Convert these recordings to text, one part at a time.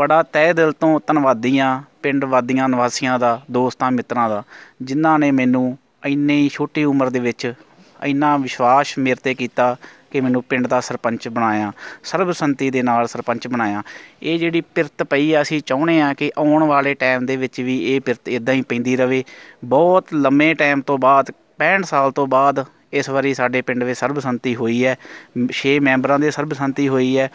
ਬੜਾ ਤਹਿ ਦਿਲ ਤੋਂ ਧੰਨਵਾਦੀ ਹਾਂ ਪਿੰਡ ਵਾਦੀਆਂ ਨਿਵਾਸੀਆਂ ਦਾ, ਦੋਸਤਾਂ ਮਿੱਤਰਾਂ ਦਾ, ਜਿਨ੍ਹਾਂ ਨੇ ਮੈਨੂੰ ਇੰਨੀ ਛੋਟੀ ਉਮਰ ਦੇ ਵਿੱਚ ਇੰਨਾ ਵਿਸ਼ਵਾਸ ਮੇਰੇ ਤੇ ਕੀਤਾ ਕਿ ਮੈਨੂੰ ਪਿੰਡ ਦਾ ਸਰਪੰਚ ਬਣਾਇਆ, ਸਰਬਸੰਮਤੀ ਦੇ ਨਾਲ ਸਰਪੰਚ ਬਣਾਇਆ। ਇਹ ਜਿਹੜੀ ਪਿਰਤ ਪਈ ਆ, ਅਸੀਂ ਚਾਹੁੰਦੇ ਆ ਕਿ ਆਉਣ ਵਾਲੇ ਟਾਈਮ ਦੇ ਵਿੱਚ ਵੀ ਇਹ ਪਿਰਤ ਇਦਾਂ ਹੀ ਪੈਂਦੀ ਰਵੇ। ਬਹੁਤ ਲੰਮੇ ਟਾਈਮ ਤੋਂ ਬਾਅਦ 65 ਸਾਲ ਤੋਂ ਬਾਅਦ ਇਸ ਵਾਰੀ ਸਾਡੇ ਪਿੰਡ ਵਿੱਚ ਸਰਬਸੰਮਤੀ ਹੋਈ ਹੈ। 6 ਮੈਂਬਰਾਂ ਦੇ ਸਰਬਸੰਮਤੀ ਹੋਈ ਹੈ।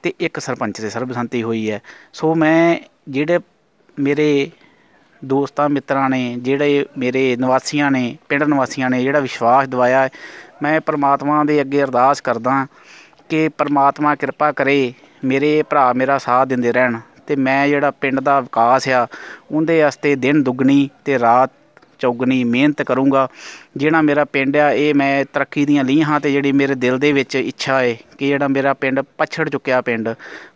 ਅਤੇ ਇੱਕ ਸਰਪੰਚ ਦੇ ਸਰਬਸੰਮਤੀ ਹੋਈ ਹੈ। ਸੋ ਮੈਂ ਜਿਹੜੇ ਮੇਰੇ ਦੋਸਤਾਂ, ਮਿੱਤਰਾਂ ਨੇ, ਜਿਹੜੇ ਮੇਰੇ ਨਿਵਾਸੀਆਂ ਨੇ, ਪਿੰਡ ਨਿਵਾਸੀਆਂ ਨੇ ਜਿਹੜਾ ਵਿਸ਼ਵਾਸ ਦਿਵਾਇਆ ਮੈਂ ਪਰਮਾਤਮਾ ਦੇ ਅੱਗੇ ਅਰਦਾਸ ਕਰਦਾ ਕਿ ਪਰਮਾਤਮਾ ਕਿਰਪਾ ਕਰੇ ਮੇਰੇ ਭਰਾ ਮੇਰਾ ਸਾਥ ਦਿੰਦੇ ਰਹਿਣ ਤੇ ਮੈਂ ਜਿਹੜਾ ਪਿੰਡ ਦਾ ਵਿਕਾਸ ਆ, ਉਹਦੇ ਵਾਸਤੇ ਦਿਨ ਦੁੱਗਣੀ ਤੇ ਰਾਤ ਚੌਗਣੀ ਮਿਹਨਤ ਕਰੂੰਗਾ। ਜਿਹੜਾ ਮੇਰਾ ਪਿੰਡ ਆ, ਇਹ ਮੈਂ ਤਰੱਕੀ ਦੀਆਂ ਲੀਹਾਂ ਤੇ ਜਿਹੜੀ ਮੇਰੇ ਦਿਲ ਦੇ ਵਿੱਚ ਇੱਛਾ ਏ ਕਿ ਜਿਹੜਾ ਮੇਰਾ ਪਿੰਡ ਪਛੜ ਚੁੱਕਿਆ ਪਿੰਡ,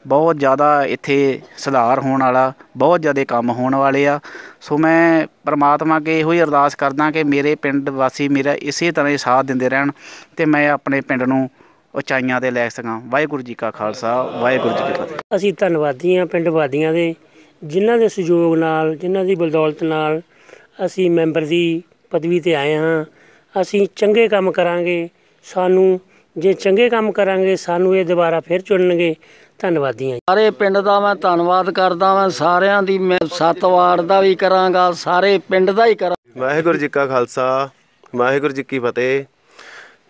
ਬਹੁਤ ਜ਼ਿਆਦਾ ਇੱਥੇ ਸੁਧਾਰ ਹੋਣ ਵਾਲਾ, ਬਹੁਤ ਜ਼ਿਆਦਾ ਕੰਮ ਹੋਣ ਵਾਲੇ ਆ। ਸੋ ਮੈਂ ਪਰਮਾਤਮਾ ਅੱਗੇ ਇਹੋ ਹੀ ਅਰਦਾਸ ਕਰਦਾ ਕਿ ਮੇਰੇ ਪਿੰਡ ਵਾਸੀ ਮੇਰਾ ਇਸੇ ਤਰ੍ਹਾਂ ਹੀ ਸਾਥ ਦਿੰਦੇ ਰਹਿਣ ਤੇ ਮੈਂ ਆਪਣੇ ਪਿੰਡ ਨੂੰ ਉਚਾਈਆਂ ਤੇ ਲੈ ਸਕਾਂ। ਵਾਹਿਗੁਰੂ ਜੀ ਕਾ ਖਾਲਸਾ, ਵਾਹਿਗੁਰੂ ਜੀ ਕੀ ਫਤਿਹ। ਅਸੀਂ ਧੰਨਵਾਦੀ ਹਾਂ ਪਿੰਡ ਵਾਦੀਆਂ ਦੇ, ਜਿਨ੍ਹਾਂ ਦੇ ਸਹਿਯੋਗ ਨਾਲ, ਜਿਨ੍ਹਾਂ ਦੀ ਬਲਦੌਲਤ ਨਾਲ ਅਸੀਂ ਮੈਂਬਰ ਦੀ ਪਦਵੀ ਤੇ ਆਏ ਹਾਂ। ਅਸੀਂ ਚੰਗੇ ਕੰਮ ਕਰਾਂਗੇ। ਸਾਨੂੰ ਜੇ ਚੰਗੇ ਕੰਮ ਕਰਾਂਗੇ ਸਾਨੂੰ ਇਹ ਦੁਬਾਰਾ ਫਿਰ ਚੁਣਨਗੇ। ਧੰਨਵਾਦੀ ਹਾਂ ਸਾਰੇ ਪਿੰਡ ਦਾ ਮੈਂ ਧੰਨਵਾਦ ਕਰਦਾ ਮੈਂ ਸਾਰਿਆਂ ਦੀ ਮੈਂ ਸੱਤ ਵਾਰਡ ਦਾ ਵੀ ਕਰਾਂਗਾ। ਸਾਰੇ ਪਿੰਡ ਦਾ ਹੀ ਕਰਾਂ। ਵਾਹਿਗੁਰੂ ਜੀ ਕਾ ਖਾਲਸਾ। ਵਾਹਿਗੁਰੂ ਜੀ ਕੀ ਫਤਿਹ।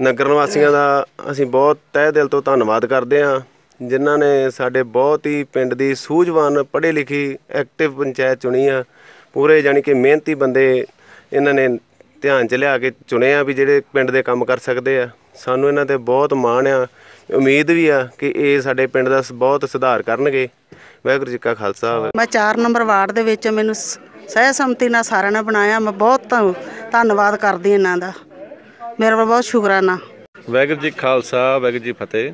ਨਗਰ ਨਿਵਾਸੀਆਂ ਦਾ ਅਸੀਂ ਬਹੁਤ ਤਹਿ ਦਿਲ ਤੋਂ ਧੰਨਵਾਦ ਕਰਦੇ ਹਾਂ ਜਿਨ੍ਹਾਂ ਨੇ ਸਾਡੇ ਬਹੁਤ ਹੀ ਪਿੰਡ ਦੀ ਸੂਝਵਾਨ ਪੜ੍ਹੇ ਲਿਖੀ ਐਕਟਿਵ ਪੰਚਾਇਤ ਚੁਣੀ ਆ। ਪੂਰੇ ਜਾਣੀ ਕਿ ਮਿਹਨਤੀ ਬੰਦੇ ਇਹਨਾਂ ਨੇ ਧਿਆਨ ਚ ਲਿਆ ਕੇ ਚੁਣੇ ਆ ਵੀ ਜਿਹੜੇ ਪਿੰਡ ਦੇ ਕੰਮ ਕਰ ਸਕਦੇ ਆ। ਸਾਨੂੰ ਇਹਨਾਂ ਤੇ ਬਹੁਤ ਮਾਣ ਆ। ਉਮੀਦ ਵੀ ਆ ਕਿ ਇਹ ਸਾਡੇ ਪਿੰਡ ਦਾ ਬਹੁਤ ਸੁਧਾਰ ਕਰਨਗੇ। ਵਾਹਿਗੁਰੂ ਜੀ ਕਾ ਖਾਲਸਾ। ਮੈਂ 4 ਨੰਬਰ ਵਾਰਡ ਦੇ ਵਿੱਚ ਮੈਨੂੰ ਸਹਿ ਸੰਮਤੀ ਨਾਲ ਸਾਰਿਆਂ ਨੇ ਬਣਾਇਆ। ਮੈਂ ਬਹੁਤ ਧੰਨ- ਧੰਨਵਾਦ ਕਰਦੀ ਇਹਨਾਂ ਦਾ। ਮੇਰਾ ਬਹੁਤ ਸ਼ੁਕਰਾਨਾ। ਵਾਹਿਗੁਰੂ ਜੀ ਖਾਲਸਾ ਵਾਹਿਗੁਰੂ ਜੀ ਫਤਿਹ।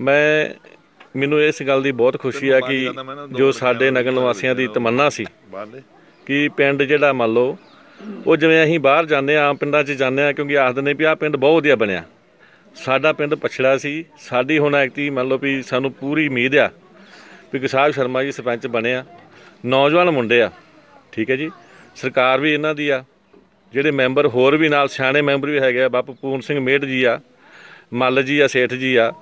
ਮੈਂ ਮੈਨੂੰ ਇਸ ਗੱਲ ਦੀ ਬਹੁਤ ਖੁਸ਼ੀ ਆ ਕਿ ਜੋ ਸਾਡੇ ਨਗਰ ਨਿਵਾਸੀਆਂ ਦੀ ਤਮੰਨਾ ਸੀ ਕਿ ਪਿੰਡ ਜਿਹੜਾ ਮੰਨ ਲਓ ਉਹ ਜਿਵੇਂ ਅਸੀਂ ਬਾਹਰ ਜਾਂਦੇ ਆ ਆਮ ਪਿੰਡਾਂ 'ਚ ਜਾਂਦੇ ਆ ਕਿਉਂਕਿ ਆਖਦੇ ਨੇ ਵੀ ਆਹ ਪਿੰਡ ਬਹੁਤ ਵਧੀਆ ਬਣਿਆ। ਸਾਡਾ ਪਿੰਡ ਪਛੜਾ ਸੀ ਸਾਡੀ ਹੁਣ ਐਕਟੀ ਮੰਨ ਲਓ ਵੀ ਸਾਨੂੰ ਪੂਰੀ ਉਮੀਦ ਆ ਵੀ ਗੁਸਾਹਿਬ ਸ਼ਰਮਾ ਜੀ ਸਰਪੰਚ ਬਣੇ ਆ ਨੌਜਵਾਨ ਮੁੰਡੇ ਆ ਠੀਕ ਹੈ ਜੀ? ਸਰਕਾਰ ਵੀ ਇਹਨਾਂ ਦੀ ਆ ਜਿਹੜੇ ਮੈਂਬਰ ਹੋਰ ਵੀ ਨਾਲ ਸਿਆਣੇ ਮੈਂਬਰ ਵੀ ਹੈਗੇ ਆ ਬਾਪੂ ਪੂਰਨ ਸਿੰਘ ਮੇਢ ਜੀ ਆ ਮੱਲ ਜੀ ਆ ਸੇਠ ਜੀ ਆ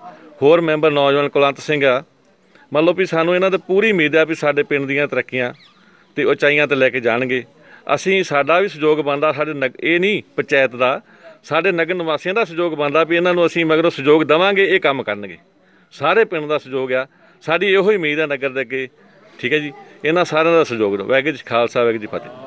ਹੋਰ ਮੈਂਬਰ ਨੌਜਵਾਨ ਕੁਲੰਤ ਸਿੰਘ ਆ। ਮੰਨ ਲਓ ਵੀ ਸਾਨੂੰ ਇਹਨਾਂ ਤੇ ਪੂਰੀ ਉਮੀਦ ਆ ਵੀ ਸਾਡੇ ਪਿੰਡ ਦੀਆਂ ਤਰੱਕੀਆਂ ਤੇ ਉਚਾਈਆਂ ਤੇ ਲੈ ਕੇ ਜਾਣਗੇ। ਅਸੀਂ, ਸਾਡਾ ਵੀ ਸਹਿਯੋਗ ਬਣਦਾ, ਸਾਡੇ ਨਗ- ਇਹ ਨਹੀਂ ਪੰਚਾਇਤ ਦਾ, ਸਾਡੇ ਨਗਰ ਨਿਵਾਸੀਆਂ ਦਾ ਸਹਿਯੋਗ ਬਣਦਾ ਵੀ ਇਹਨਾਂ ਨੂੰ ਅਸੀਂ ਮਗਰੋਂ ਸਹਿਯੋਗ ਦੇਵਾਂਗੇ, ਇਹ ਕੰਮ ਕਰਨਗੇ। ਸਾਰੇ ਪਿੰਡ ਦਾ ਸਹਿਯੋਗ ਆ। ਸਾਡੀ ਇਹੋ ਹੀ ਉਮੀਦ ਆ ਨਗਰ ਦੇ ਅੱਗੇ। ਠੀਕ ਹੈ ਜੀ? ਇਹਨਾਂ ਸਾਰਿਆਂ ਦਾ ਸਹਿਯੋਗ ਵਾਹਿਗੁਰੂ ਜੀ ਖਾਲਸਾ, ਵਾਹਿਗੁਰੂ ਜੀ ਫਤਿਹ।